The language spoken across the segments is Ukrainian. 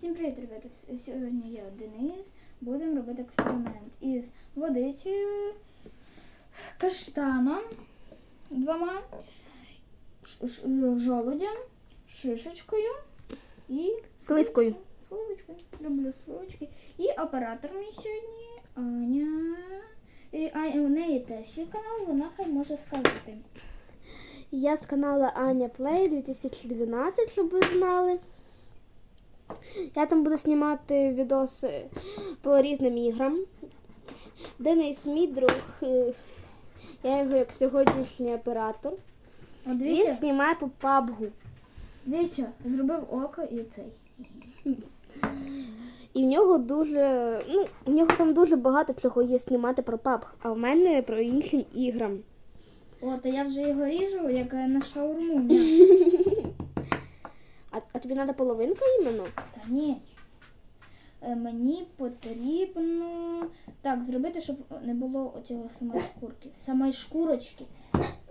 Всім привіт, ребята! Сьогодні я Денис. Будемо робити експеримент із водичею, каштаном двома, ш- шишечкою і Сливкою. сливочкою. Люблю сливочки. І оператор мій сьогодні Аня. І, а, у неї теж є канал, вона хай може сказати. Я з каналу Аня Плей 2012, щоб ви знали. Я там буду знімати відоси по різним іграм. Денис мій друг. е, Я його як сьогоднішній оператор. Він знімає по пабгу. дивіться, зробив око і цей. І в нього дуже. Ну, у нього там дуже багато чого є знімати про PUBG, а в мене про іншим іграм. От, а я вже його ріжу, як на шаурму. тобі треба половинка іменно? Та ні. Е, Мені потрібно так зробити, щоб не було оцього самої шкурки, самої шкурочки.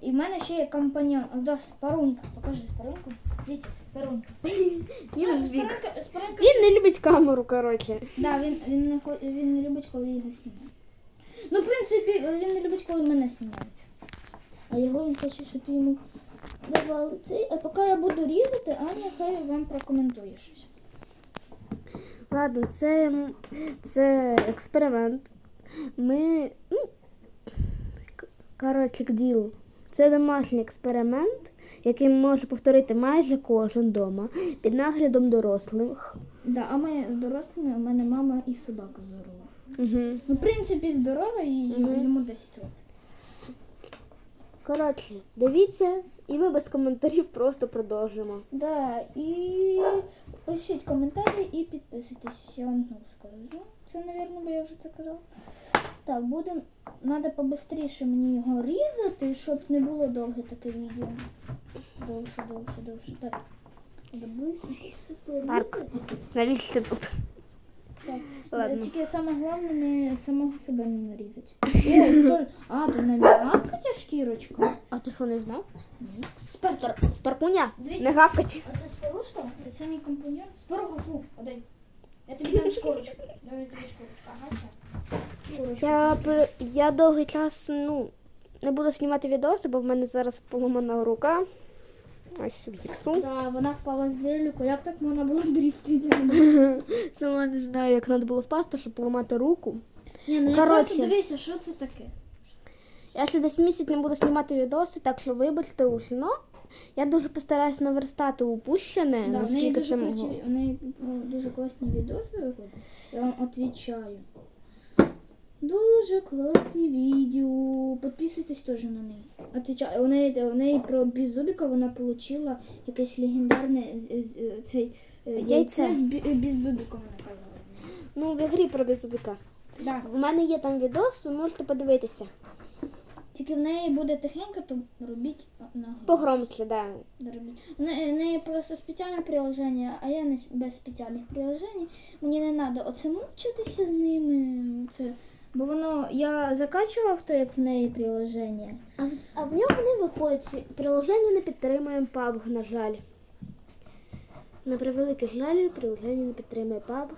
І в мене ще є компаньон. Да, спарунка. Покажи спарунку. Дивіться, спарунка. Він, спарунка, спарунка. він не любить камеру, коротше. Да, він, він, не, він не любить, коли його знімають. Ну, в принципі, він не любить, коли мене знімають. А його він хоче, щоб йому давали цей. А поки я буду різати, Аня хай вам прокоментує щось. Ладно, це, це експеримент. Ми. Ну, коротше, к ділу. Це домашній експеримент, який може повторити майже кожен вдома під наглядом дорослих. Да, а ми з дорослими, у мене мама і собака здорова. Угу. Ну, в принципі, здорова і Мгм. йому 10 років. Коротше, дивіться, і ми без коментарів просто продовжимо. Да, і пишіть коментарі і підписуйтесь. Я вам знову скажу. Це, мабуть, бо я вже це казала. Так, будемо. Треба побистріше мені його різати, щоб не було довге таке відео. Довше, довше, довше. Так. Марк. Навіщо ти тут? Так. Ладно. Тільки саме головне не самого себе не нарізати. То... А, то на м'ятка ця шкірочка. А ти що не знав? Ні. Спектр. Спаркуня, Дивіться. не гавкать. А це спорушка? Це мій компаньон. Споруха, фу, отдай. Я тобі дам шкурочку. Давай тобі шкурочку. Ага, все. Шкурочку. Я, пр- я довгий час ну, не буду знімати відоси, бо в мене зараз поломана рука. Ось в гіпсу. Да, вона впала з велику. Як так можна було дріфтити? Сама не знаю, як треба було впасти, щоб поламати руку. Ні, ну я Коротше. просто дивися, що це таке. Я ще десь місяць не буду знімати відоси, так що вибачте уж. Ну, я дуже постараюсь наверстати упущене, Да, неї наскільки дуже, це могло. в неї ну, дуже класні відоси виходять. Я вам відповідаю. Дуже класні відео. Підписуйтесь теж на неї. Отвічаю. У неї, у неї про Беззубіка вона отримала якесь легендарне е, е, цей е, Яйце. з Бі- Беззубіком вона казала. Ну, в ігрі про беззубика. Да. У мене є там відос, ви можете подивитися. Тільки в неї буде тихенько, то робіть на Погромче, да. Робіть. У неї, просто спеціальне приложення, а я не без спеціальних приложень. Мені не треба оце мучитися з ними. Це, бо воно я закачував то, як в неї приложення. А, в- а в нього не виходить. Приложення не підтримує PUBG, на жаль. На превеликий жаль, приложення не підтримує PUBG.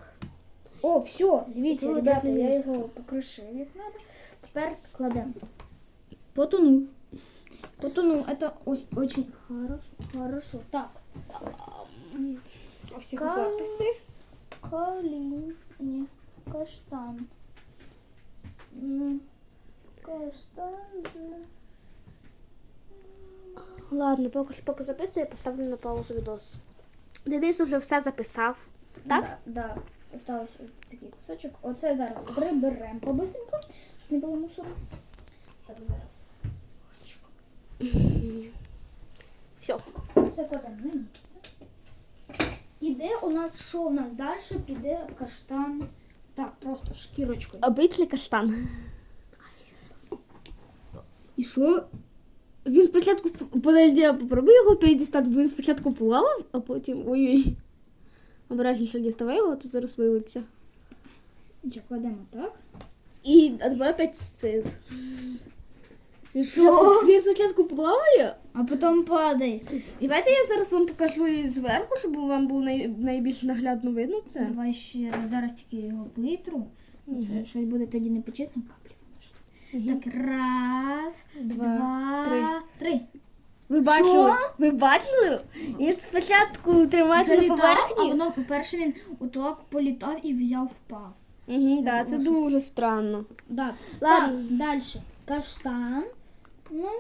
О, все, дивіться, ребята, я місце. його покришив як треба. Тепер кладемо. Потонув. Потонув. Это ось очень хорошо. Хорошо. Так. Його записи. Калін. Каштан. Де? Ладно, поки, поки записую, я поставлю на паузу відос. Денис уже все записав. Так? Да, да. Осталось ось такий кусочок. Оце зараз приберемо побистренько, щоб не було мусору. Так, зараз. Все. Це на місце. Іде у нас, що у нас далі? Піде каштан. Так, просто шкірочкою. Обичний каштан. І що? Він спочатку подожди, я попробую його передістати, бо він спочатку плавав, а потім. Ой-ой. Обережніше діставай його, то зараз вилиться. Кладемо так. І а давай опять цит. Він спочатку, він спочатку плаває. А потім падає. Давайте я зараз вам покажу її зверху, щоб вам було най... найбільш наглядно видно це. Давай ще раз. Зараз тільки його витру. Це щось буде тоді не почетно каплі. Мгм. Так, раз, Два, три. Ви бачили? Ви бачили? Він спочатку тримається на Залітав, а поверхні. воно, по-перше, він отак політав і взяв впав. Угу, да, це дуже странно. Да. Ладно. Так, далі. Каштан. Ну.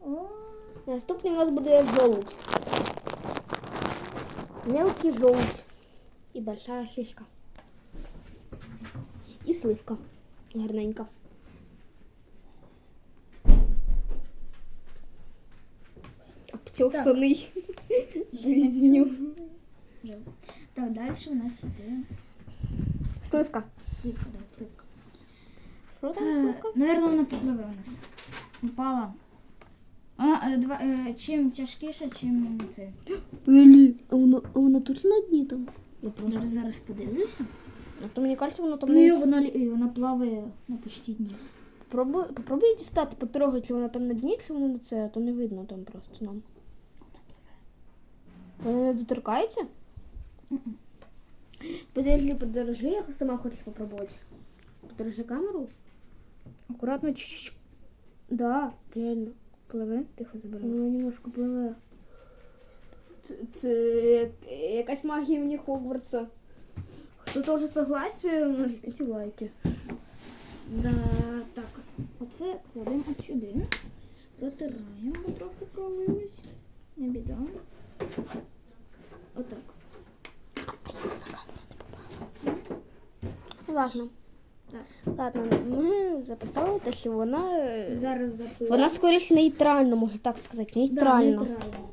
О, Наступний у нас буде жолудь. Мелкий жолудь. І большая шишка. І сливка. Гарненька. Обтесаний жизнью. жив. Так, далі у нас іде. Сливка. Сливка, да, сливка. Що там Е, сливка? Вона попливе у нас. Упала. А, е, два, е, чим тяжкіше, чим це. Блін, а вона, а вона тут на дні там? Я Зараз, зараз подивлюся. А то мені кажеться, воно там Ну і навіть- вона, лі- і вона плаває на почті дні. Попробуй, попробуй дістати, потрогай, чи вона там на дні, чи вона на це, а то не видно там просто нам. Вона не доторкається? Подержи, подержи, я сама хочу попробувати. Подержи камеру. Акуратно чуть-чуть. Да, реально. Пливе, тихо забирай. Вона немножко пливе. Це, це якась магія них Хогвартса. Хто теж согласен, нажміть лайки. Да, так, оце кладемо сюди. Протираємо, бо трохи пролилось. Не біда. Отак. Неважно. Так. Ладно, ми записали те, що вона. е, Зараз запишемо. Вона скоріше нейтральна, можна так сказати. Да, Нейтральна. нейтрально.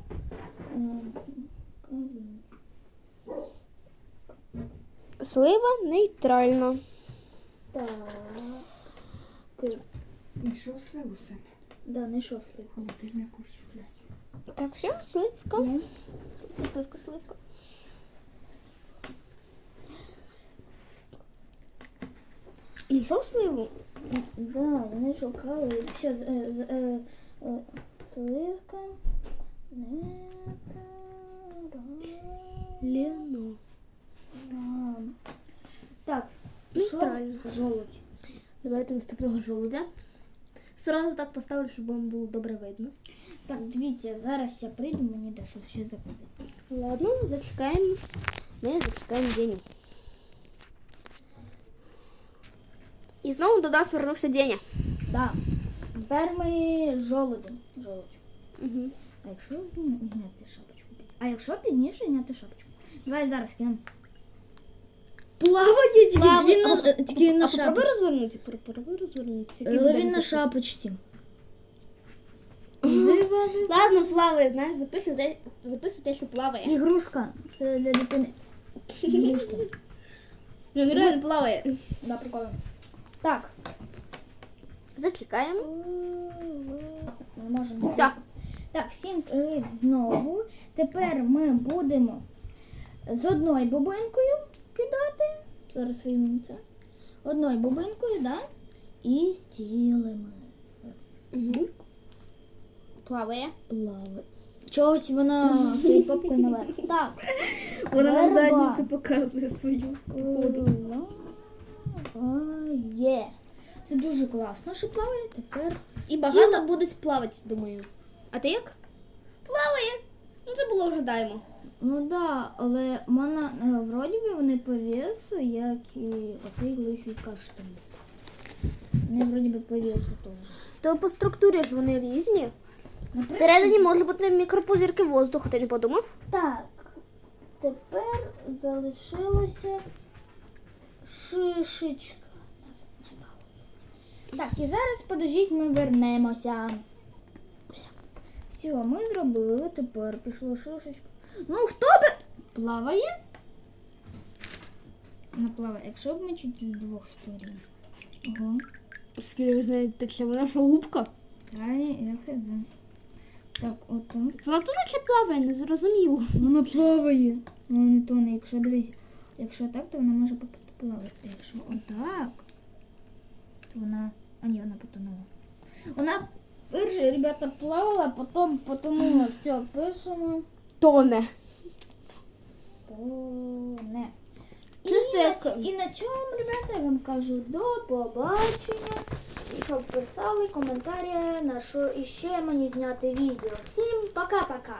Ем, калин. Слива нейтральна. Так. Знайшов сливу син. Да, не що слив. Холодильнику. Так, все, сливка. Сливка, сливка. Знайшов сливу? Да, вони шукали. Все, з- е, з- е, е, сливка. Не Лено. Да. Так, Нейтрально. що? Жолудь. Давайте наступного жолудя. Сразу так поставлю, щоб вам було добре видно. Так, дивіться, зараз я прийду, мені де щось ще запитати. Ладно, зачекаємо. Ми зачекаємо Деню. І знову до нас повернувся Деня. Да. Тепер ми жолудем. Жолудь. Угу. А якщо зняти шапочку? А якщо пізніше зняти шапочку? Давай зараз кинемо. Плавання тільки Плавання. він на, тільки він на А попробуй шапочці. розвернути, попробуй розвернути. Але він на шапочці. Ладно, плаває, знаєш, записуй те, записуй те, що плаває. Ігрушка. Це для дитини. Ігрушка. Він реально плаває. Да, прикольно. Так. Зачекаємо. Ми можемо. Все. Так, всім привіт знову. Тепер ми будемо з одною бубинкою кидати. Зараз візьмемо це. Одною бубинкою, да? І стілимо. Угу. Плаває. Плаває. Чогось вона своєю попкою наверх. Так. Вона Верба. задницю показує свою. Походу. Плаває. Це дуже класно, що плаває. Тепер І багато будуть плавати, думаю. А ти як? Плаває. Ну це було вгадаємо. Ну да, але вона е, вроді би вони по весу, як і оцей лисий каштан. Вони вроді би по весу теж. То по структурі ж вони різні. Наприклад, Всередині може бути мікропузірки воздуху, ти не подумав? Так. Тепер залишилося шишечка. Так, і зараз подождіть, ми вернемося. Все, ми зробили, тепер пішло шишечка. Ну, хто би плаває? Вона плаває, якщо б ми чуть з двох сторін. Ого. Скільки ви знаєте, так що вона що губка? Далі я хз. Так, отак. Вона тут наче плаває, не зрозуміло. Вона плаває. Вона не тоне. Якщо дивись, якщо так, то вона може плавати. А якщо отак, то вона. А ні, вона потонула. Вона перше, ребята, плавала, потім потонула. Все, пишемо. Тоне. Тоне. І, Чисто на, як- ць- і на цьому, ребята, я вам кажу до побачення. І щоб писали коментарі, на що іще мені зняти відео. Всім пока-пока.